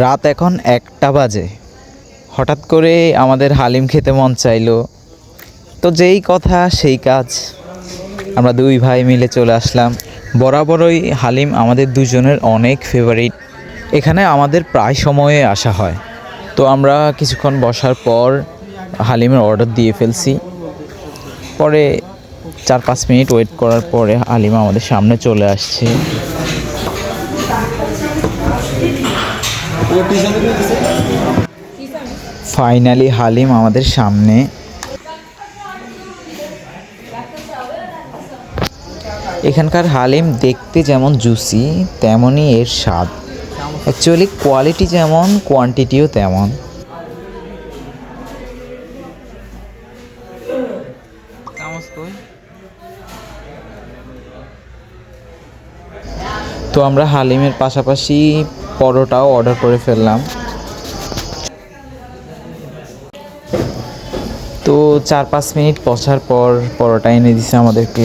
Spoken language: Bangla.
রাত এখন একটা বাজে। হঠাৎ করে আমাদের হালিম খেতে মন চাইলো। তো যেই কথা, সেই কাজ। আমরা দুই ভাই মিলে চলে আসলাম। বরাবরই হালিম আমাদের দুজনের অনেক ফেভারিট এখানে আমাদের প্রায় সময়ে আসা হয়। তো আমরা কিছুক্ষণ বসার পর হালিমের অর্ডার দিয়ে ফেলছি। পরে চার পাঁচ মিনিট ওয়েট করার পরে হালিম আমাদের সামনে চলে আসছে। ফাইনালি হালিম আমাদের সামনে। এখানকার হালিম দেখতে যেমন জুসি তেমনই এর স্বাদ। অ্যাকচুয়ালি কোয়ালিটি যেমন কোয়ান্টিটিও তেমন। তো আমরা হালিমের পাশাপাশি পরোটাও অর্ডার করে ফেললাম। তো চার পাঁচ মিনিট পচার পর পরোটা এনে দিছে আমাদেরকে।